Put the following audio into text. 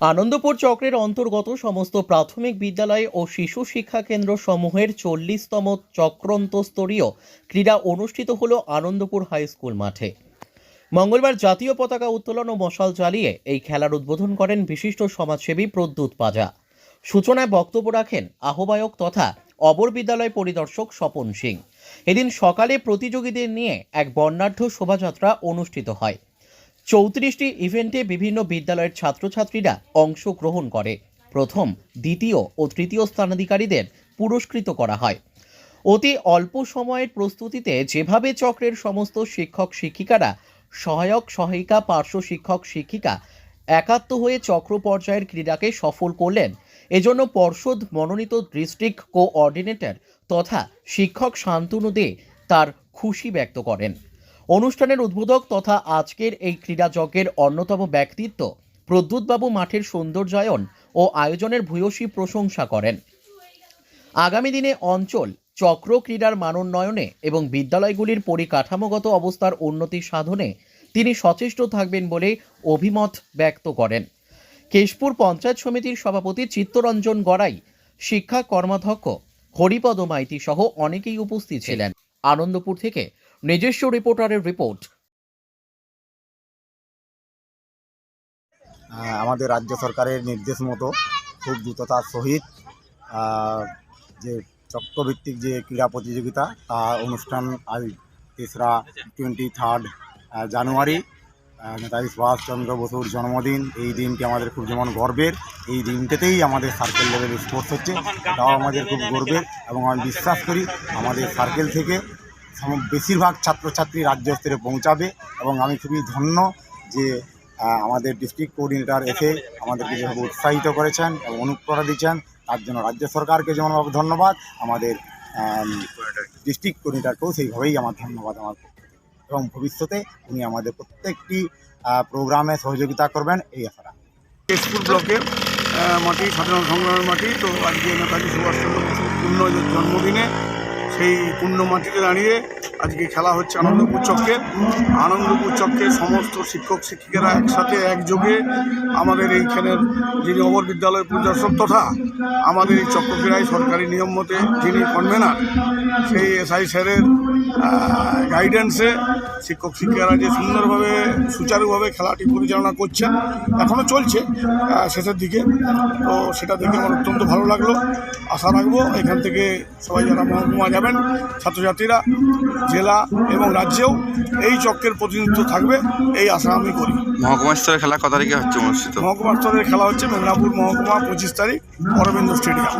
আনন্দপুর চক্রের অন্তর্গত সমস্ত প্রাথমিক বিদ্যালয় ও শিশু শিক্ষা কেন্দ্র সমূহের চল্লিশতম চক্রান্তস্তরীয় ক্রীড়া অনুষ্ঠিত হল আনন্দপুর হাই স্কুল মাঠে। মঙ্গলবার জাতীয় পতাকা উত্তোলন ও মশাল জ্বালিয়ে এই খেলার উদ্বোধন করেন বিশিষ্ট সমাজসেবী প্রদ্যুৎ পাজা। সূচনায় বক্তব্য রাখেন আহ্বায়ক তথা অবর বিদ্যালয় পরিদর্শক স্বপন সিং। এদিন সকালে প্রতিযোগীদের নিয়ে এক বর্ণাঢ্য শোভাযাত্রা অনুষ্ঠিত হয়। চৌত্রিশটি ইভেন্টে বিভিন্ন বিদ্যালয়ের ছাত্রছাত্রীরা অংশগ্রহণ করে। প্রথম, দ্বিতীয় ও তৃতীয় স্থানাধিকারীদের পুরস্কৃত করা হয়। অতি অল্প সময়ের প্রস্তুতিতে যেভাবে চক্রের সমস্ত শিক্ষক শিক্ষিকারা, সহায়ক সহায়িকা, পার্শ্ব শিক্ষক শিক্ষিকা একাত্ম হয়ে চক্র পর্যায়ের ক্রীড়াকে সফল করলেন, এজন্য পর্ষদ মনোনীত ডিস্ট্রিক্ট কোঅর্ডিনেটর তথা শিক্ষক শান্তনু দে তার খুশি ব্যক্ত করেন। অনুষ্ঠানের উদ্বোধক তথা আজকের এই ক্রীড়াযজ্ঞের অন্যতম ব্যক্তিত্ব প্রদ্যুৎবাবু মাঠের সৌন্দর্যায়ন ও আয়োজনের ভূয়সী প্রশংসা করেন। আগামী দিনে অঞ্চল, চক্র ক্রীড়ার মানোন্নয়নে এবং বিদ্যালয়গুলির পরিকাঠামোগত অবস্থার উন্নতি সাধনে তিনি সচেষ্ট থাকবেন বলে অভিমত ব্যক্ত করেন। কেশপুর পঞ্চায়েত সমিতির সভাপতি চিত্তরঞ্জন গড়াই, শিক্ষা কর্মাধ্যক্ষ হরিপদ মাইতি সহ অনেকেই উপস্থিত ছিলেন। আনন্দপুর থেকে নিজস্ব রিপোর্টারের রিপোর্ট আমাদের রাজ্য সরকারের নির্দেশ মতো খুব দ্রুততার সহিত যে চক্রভিত্তিক যে ক্রীড়া প্রতিযোগিতা, তা অনুষ্ঠান আজ তেসরা twenty third January. Netaji Subhash Chandra বসুর জন্মদিন, এই দিনটি আমাদের খুব যেমন গর্বের, এই দিনটাতেই আমাদের সার্কেল লেভেলে স্পোর্টস হচ্ছে। তাও আমাদের খুব গর্বের এবং আমি বিশ্বাস করি আমাদের সার্কেল থেকে বেশিরভাগ ছাত্রছাত্রী রাজ্য স্তরে পৌঁছাবে এবং আমি খুবই ধন্য যে আমাদের ডিস্ট্রিক্ট কোঅর্ডিনেটর এসে আমাদেরকে যেভাবে উৎসাহিত করেছেন এবং অনুপ্রেরণা দিচ্ছেন, তার জন্য রাজ্য সরকারকে যেমনভাবে ধন্যবাদ, আমাদের ডিস্ট্রিক্ট কোঅর্ডিনেটরকেও সেইভাবেই আমার ধন্যবাদ আমার এবং ভবিষ্যতে উনি আমাদের প্রত্যেকটি প্রোগ্রামে সহযোগিতা করবেন, এই আশা স্কুল ব্লকের মাটি স্বাধীনতা সংগ্রামের মাটি, তো আজকে নেতাজি সুভাষচন্দ্র বসুর পূর্ণ জন্মদিনে সেই পূর্ণ মাটিতে দাঁড়িয়ে আজকে খেলা হচ্ছে আনন্দপুর চক্রে। আনন্দপুর চক্রের সমস্ত শিক্ষক, শিক্ষিকারা একসাথে একযোগে আমাদের এইখানের যিনি অমর বিদ্যালয় পরিদর্শক তথা আমাদের এই চক্রক্রীড়ায় সরকারি নিয়ম মতে যিনি কনভেনার সেই এসআই স্যারের গাইডেন্সে শিক্ষক, শিক্ষিকারা যে সুন্দরভাবে, সুচারুভাবে খেলাটি পরিচালনা করছেন এখনও চলছে শেষের দিকে। তো সেটা দেখে আমার অত্যন্ত ভালো লাগল। আশা রাখব এখান থেকে সবাই যারা মহকুমা যাবেন। ছাত্রছাত্রীরা জেলা এবং রাজ্যেও এই চক্রের প্রতিনিধিত্ব থাকবে এই আশা আমি করি। মহকুমা স্তরের খেলা কত তারিখে হচ্ছে অনুষ্ঠিত? মহকুমা স্তরের খেলা হচ্ছে মেদিনীপুর মহকুমা পঁচিশ তারিখ অরবিন্দ স্টেডিয়াম।